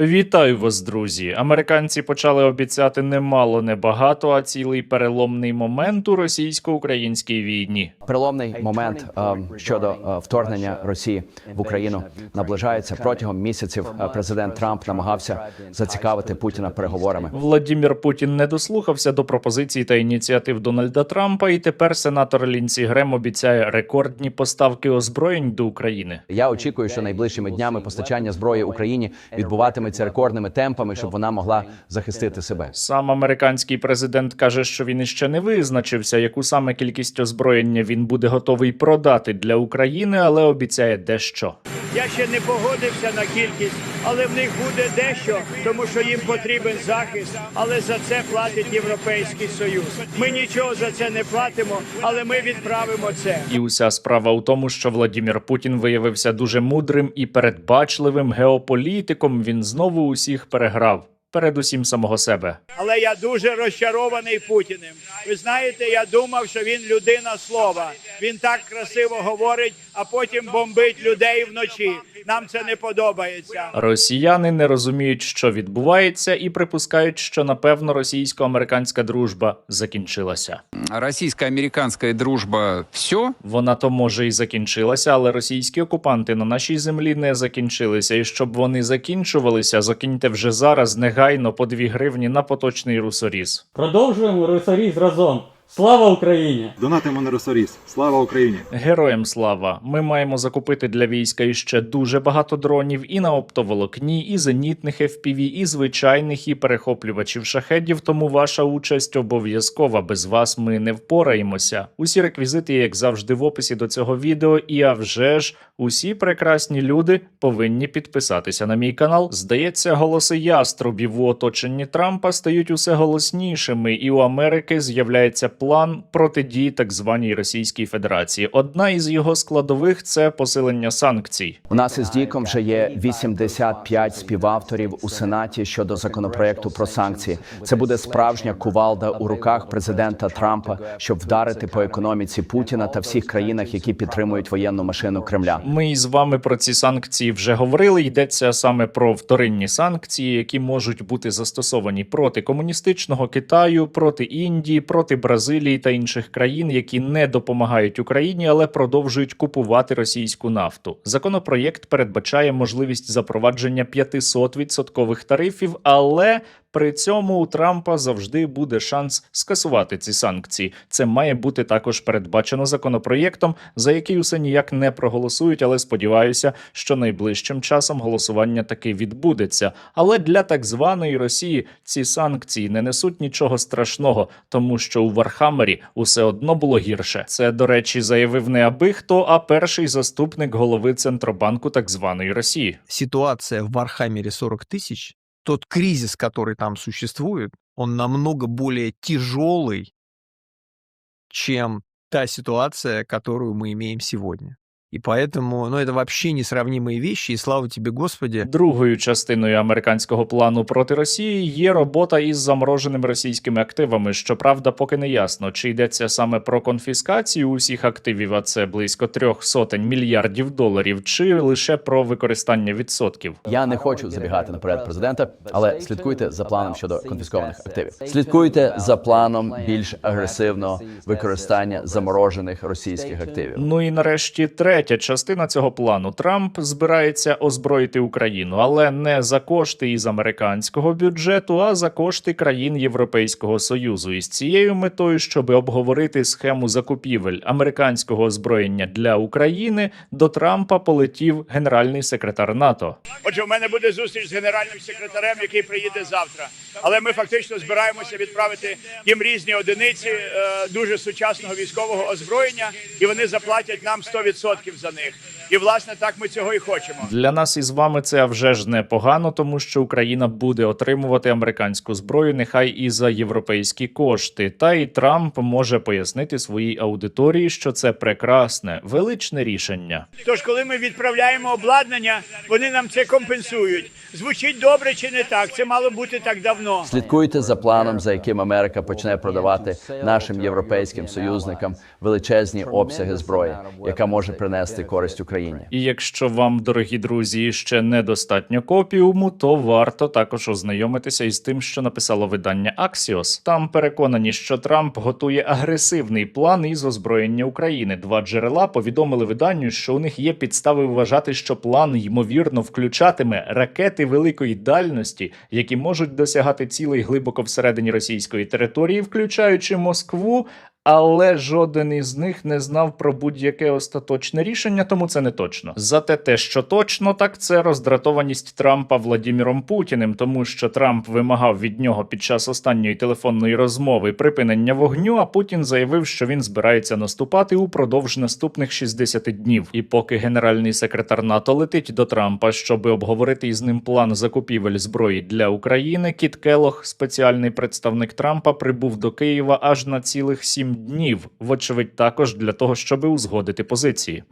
Вітаю вас, друзі! Американці почали обіцяти немало, небагато, а цілий переломний момент у російсько-українській війні. Переломний момент е, щодо е, вторгнення Росії в Україну наближається протягом місяців. е, Президент Трамп намагався зацікавити Путіна переговорами. Владімір Путін не дослухався до пропозицій та ініціатив Дональда Трампа, і тепер сенатор Лінсі Грем обіцяє рекордні поставки озброєнь до України. Я очікую, що найближчими днями постачання зброї Україні відбуватиметься рекордними темпами, щоб вона могла захистити себе. Сам американський президент каже, що він іще не визначився, яку саме кількість озброєння він буде готовий продати для України, але обіцяє дещо. Я ще не погодився на кількість, але в них буде дещо, тому що їм потрібен захист. Але за це платить Європейський Союз. Ми нічого за це не платимо, але ми відправимо це. І уся справа у тому, що Владімір Путін виявився дуже мудрим і передбачливим геополітиком. Він знову усіх переграв, передусім самого себе. Але я дуже розчарований Путіним. Ви знаєте, я думав, що він людина слова. Він так красиво говорить, а потім бомбить людей вночі. Нам це не подобається. Росіяни не розуміють, що відбувається, і припускають, що напевно російсько-американська дружба закінчилася. российско-американская дружба все, Вона то може і закінчилася, але російські окупанти на нашій землі не закінчилися. І щоб вони закінчувалися, закиньте вже зараз негайно по 2 гривні на поточний русоріз. Продовжуємо русоріз разом. Слава Україні! Донатимо на Росоріс. Слава Україні! Героям слава! Ми маємо закупити для війська іще дуже багато дронів і на оптоволокні, і зенітних FPV, і звичайних, і перехоплювачів шахедів. Тому ваша участь обов'язкова. Без вас ми не впораємося. Усі реквізити, як завжди, в описі до цього відео. І а вже ж усі прекрасні люди повинні підписатися на мій канал. Здається, голоси яструбів у оточенні Трампа стають усе голоснішими, і у Америки з'являється план протидії так званій Російській Федерації. Одна із його складових це посилення санкцій. У нас із Діком вже є 85 співавторів у сенаті щодо законопроекту про санкції. Це буде справжня кувалда у руках президента Трампа, щоб вдарити по економіці Путіна та всіх країнах, які підтримують воєнну машину Кремля. Ми із вами про ці санкції вже говорили. Йдеться саме про вторинні санкції, які можуть бути застосовані проти комуністичного Китаю, проти Індії, проти Бразилії та інших країн, які не допомагають Україні, але продовжують купувати російську нафту. Законопроєкт передбачає можливість запровадження 500% тарифів, але при цьому у Трампа завжди буде шанс скасувати ці санкції. Це має бути також передбачено законопроєктом, за який усе ніяк не проголосують, але сподіваюся, що найближчим часом голосування таки відбудеться. Але для так званої Росії ці санкції не несуть нічого страшного, тому що у Вархаммері усе одно було гірше. Це, до речі, заявив не аби хто, а перший заступник голови центробанку так званої Росії. ситуация в Вархаммере 40 тысяч, тот кризис, который там существует, он намного более тяжелый, чем та ситуация, которую мы имеем сегодня. И поэтому, ну, это вообще несравнимые вещи, и слава тебе, Господи, Другою частиною американського плану проти Росії є робота із замороженими російськими активами. Щоправда, поки не ясно, чи йдеться саме про конфіскацію усіх активів, а це близько трьох сотень мільярдів доларів, чи лише про використання відсотків. Я не хочу забігати наперед президента, але слідкуйте за планом щодо конфіскованих активів. Слідкуйте за планом більш агресивного використання заморожених російських активів. Ну і нарешті третя частина цього плану. Трамп збирається озброїти Україну, але не за кошти із американського бюджету, а за кошти країн Європейського союзу. І з цією метою, щоб обговорити схему закупівель американського озброєння для України, до Трампа полетів генеральний секретар НАТО. Отже, у мене буде зустріч з генеральним секретарем, який приїде завтра. Але ми фактично збираємося відправити їм різні одиниці е, дуже сучасного військового озброєння, і вони заплатять нам 100% за них. І власне так ми цього і хочемо. Для нас із вами це вже ж непогано, тому що Україна буде отримувати американську зброю, нехай і за європейські кошти. Та й Трамп може пояснити своїй аудиторії, що це прекрасне, величне рішення. Тож, коли ми відправляємо обладнання, вони нам це компенсують. Звучить добре чи не так? Це мало бути так давно. Слідкуйте за планом, за яким Америка почне продавати нашим європейським союзникам величезні обсяги зброї, яка може принести користь Україні. Україні. І якщо вам, дорогі друзі, ще недостатньо копіуму, то варто також ознайомитися із тим, що написало видання Axios. Там переконані, що Трамп готує агресивний план із озброєння України. Два джерела повідомили виданню, що у них є підстави вважати, що план ймовірно включатиме ракети великої дальності, які можуть досягати цілей глибоко всередині російської території, включаючи Москву. Але жоден із них не знав про будь-яке остаточне рішення, тому це не точно. Зате те, що точно, так це роздратованість Трампа Владіміром Путіним, тому що Трамп вимагав від нього під час останньої телефонної розмови припинення вогню. А Путін заявив, що він збирається наступати упродовж наступних 60 днів. І поки генеральний секретар НАТО летить до Трампа, щоб обговорити із ним план закупівель зброї для України, Кіт Келох, спеціальний представник Трампа, прибув до Києва аж на цілих сім днів. Вочевидь, також для того, щоби узгодити позиції.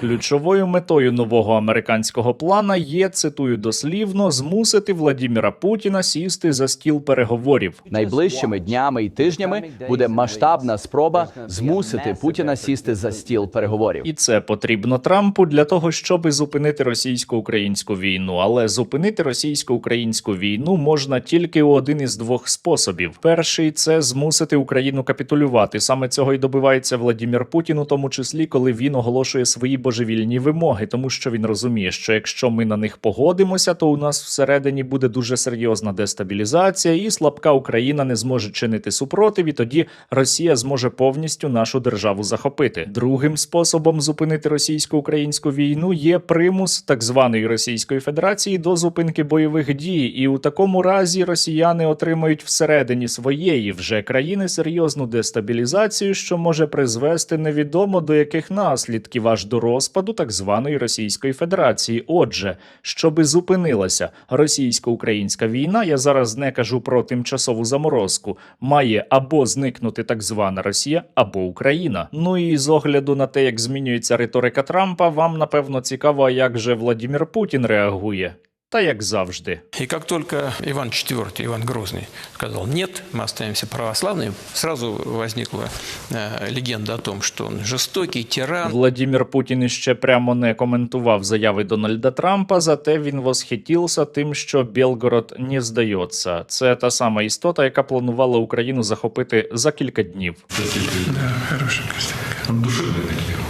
Ключовою метою нового американського плана є цитую дослівно змусити Владіміра Путіна сісти за стіл переговорів. Найближчими днями і тижнями буде масштабна спроба змусити Путіна сісти за стіл переговорів. І це потрібно Трампу для того, щоб зупинити російсько-українську війну. Але зупинити російсько-українську війну можна тільки у один із двох способів: перший це змусити Україну капітулювати. Саме цього й добивається Владімір Путін, у тому числі, коли він оголошує свої божевільні вимоги, тому що він розуміє, що якщо ми на них погодимося, то у нас всередині буде дуже серйозна дестабілізація, і слабка Україна не зможе чинити супротив, і тоді Росія зможе повністю нашу державу захопити. Другим способом зупинити російсько-українську війну є примус так званої Російської Федерації до зупинки бойових дій, і у такому разі росіяни отримають всередині своєї вже країни серйозну дестабілізацію, що може призвести невідомо до яких наслідків аж до розпаду так званої Російської Федерації. Отже, щоби зупинилася російсько-українська війна, я зараз не кажу про тимчасову заморозку, має або зникнути так звана Росія, або Україна. Ну і з огляду на те, як змінюється риторика Трампа, вам напевно цікаво, як же Владімір Путін реагує. Та як завжди. И как только Иван IV, Иван Грозный сказал «нет, мы останемся православными», сразу возникла э, легенда о том, что он жестокий тиран, Владімір Путін іще прямо не коментував заяви Дональда Трампа, зате він восхитівся тим, що Білгород не здається. Це та сама істота, яка планувала Україну захопити за кілька днів. Да, хорошая картинка. Он душевный такой.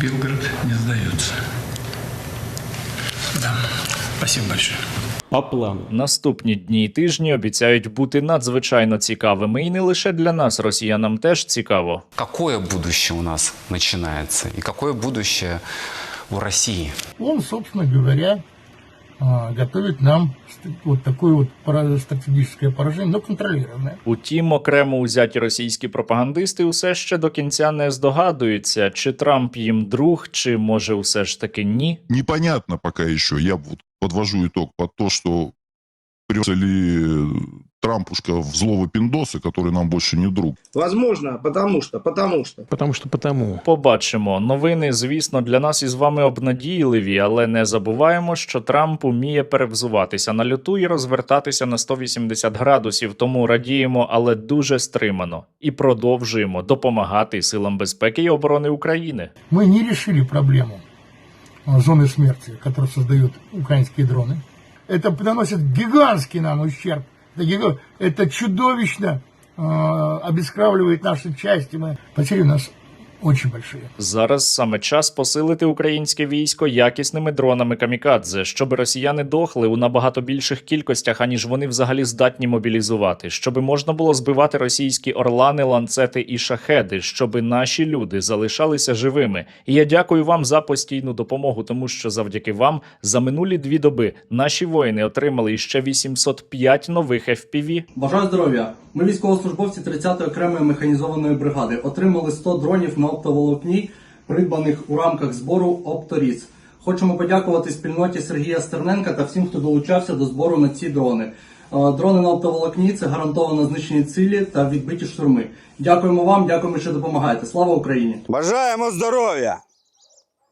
Белгород не сдается. Да. Спасибо большое. По плану. Наступні дні і тижні обіцяють бути надзвичайно цікавими, і не лише для нас, росіянам теж цікаво. Какое будущее у нас начинается и какое будущее у России? Он, собственно говоря, а, готовит нам ст- вот такое вот пора- стратегическое поражение, но контролируемое. Утім, окремо узяті російські пропагандисти усе ще до кінця не здогадуються, чи Трамп їм друг, чи може усе ж таки ні. непонятно пока еще. Я вот подвожу итог под то, что придется ли Трампушка в злого пиндоса, который нам больше не друг. Возможно, потому что, потому что. потому что потому. Побачимо. Новини, звісно, для нас із вами обнадійливі, але не забуваємо, що Трамп уміє перевзуватися на люту і розвертатися на 180 градусів. Тому радіємо, але дуже стримано. І продовжуємо допомагати силам безпеки і оборони України. Мы не решили проблему зоны смерти, которую создают украинские дроны. Это приносит гигантский нам ущерб. Это, гига- это чудовищно а, обескравливает наши части. Мы... Потери у нас очень большие. Зараз саме час посилити українське військо якісними дронами камікадзе, щоб росіяни дохли у набагато більших кількостях, аніж вони взагалі здатні мобілізувати, щоб можна було збивати російські орлани, ланцети і шахеди, щоб наші люди залишалися живими. І я дякую вам за постійну допомогу, тому що завдяки вам за минулі дві доби наші воїни отримали іще 805 нових FPV. Бажаю здоров'я. Ми військовослужбовці 30-ї окремої механізованої бригади отримали 100 дронів на оптоволокні, придбаних у рамках збору Опторіс. Хочемо подякувати спільноті Сергія Стерненка та всім, хто долучався до збору на ці дрони. Е, Дрони на оптоволокні це гарантовано знищені цілі та відбиті штурми. Дякуємо вам, дякуємо, що допомагаєте. Слава Україні! Бажаємо здоров'я!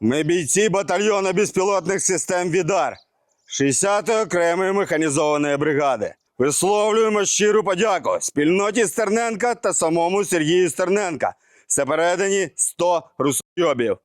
Ми бійці батальйону безпілотних систем Відар 60-ї окремої механізованої бригади. Висловлюємо щиру подяку спільноті Стерненка та самому Сергію Стерненка. Все передані 100 русойобів.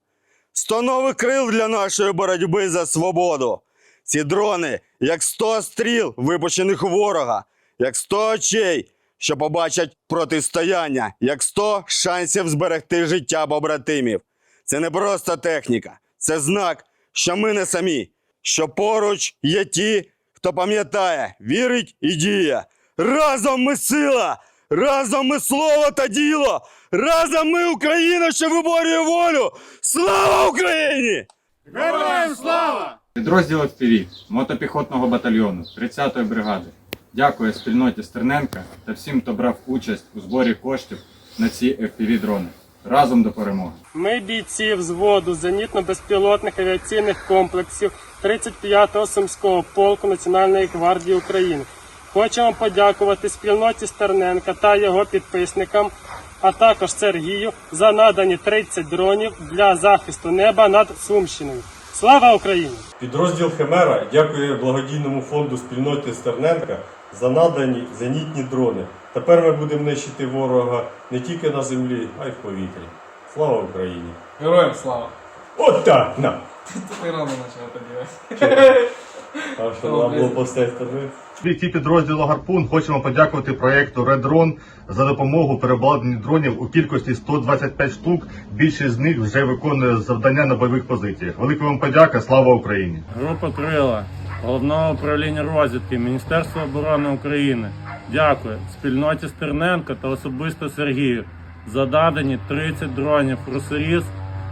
100 нових крил для нашої боротьби за свободу. Ці дрони, як 100 стріл, випущених у ворога, як 100 очей, що побачать протистояння, як 100 шансів зберегти життя побратимів. Це не просто техніка, це знак, що ми не самі, що поруч є ті, хто пам'ятає, вірить і діє. Разом ми сила! Разом ми слово та діло! Разом ми Україна, що виборює волю! Слава Україні! Героям слава! Підрозділ FPV мотопіхотного батальйону 30-ї бригади дякує спільноті Стерненка та всім, хто брав участь у зборі коштів на ці FPV-дрони. Разом до перемоги! Ми бійці взводу зенітно-безпілотних авіаційних комплексів 35-го Сумського полку Національної гвардії України. Хочемо подякувати спільноті Стерненка та його підписникам, а також Сергію за надані 30 дронів для захисту неба над Сумщиною. Слава Україні! Підрозділ Химера дякує благодійному фонду спільноти Стерненка за надані зенітні дрони. Тепер ми будемо нищити ворога не тільки на землі, а й в повітрі. Слава Україні! Героям слава! От так! На! Ти рано почав тоді. А що нам було поставити? Бійці підрозділу Гарпун хочемо подякувати проєкту Редрон за допомогу переобладнанні дронів у кількості 125 штук. Більшість з них вже виконує завдання на бойових позиціях. Велика вам подяка, слава Україні! Група Крила Головного управління розвідки Міністерства оборони України. Дякую спільноті Стерненко та особисто Сергію за надані 30 дронів «Русоріз»,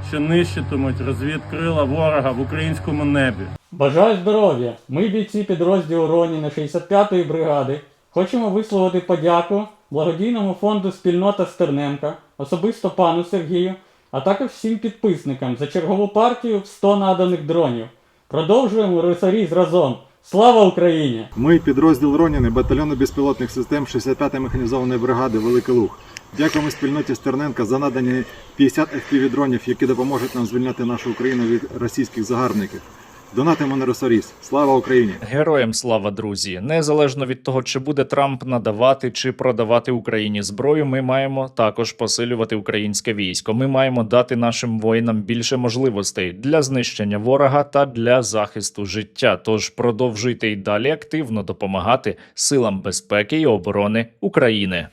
що нищитимуть розвідкрила ворога в українському небі. Бажаю здоров'я! Ми бійці підрозділу Роніна 65-ї бригади. Хочемо висловити подяку благодійному фонду Спільнота Стерненка, особисто пану Сергію, а також всім підписникам за чергову партію в 100 наданих дронів. Продовжуємо рисаріз разом. Слава Україні! Ми підрозділ Роніни батальйону безпілотних систем 65-ї механізованої бригади Великий Луг. Дякуємо спільноті Стерненка за надані 50 FPV дронів, які допоможуть нам звільняти нашу Україну від російських загарбників. Донатимо на Росоріс. Слава Україні! Героям слава, друзі! Незалежно від того, чи буде Трамп надавати чи продавати Україні зброю, ми маємо також посилювати українське військо. Ми маємо дати нашим воїнам більше можливостей для знищення ворога та для захисту життя. Тож продовжуйте й далі активно допомагати силам безпеки і оборони України.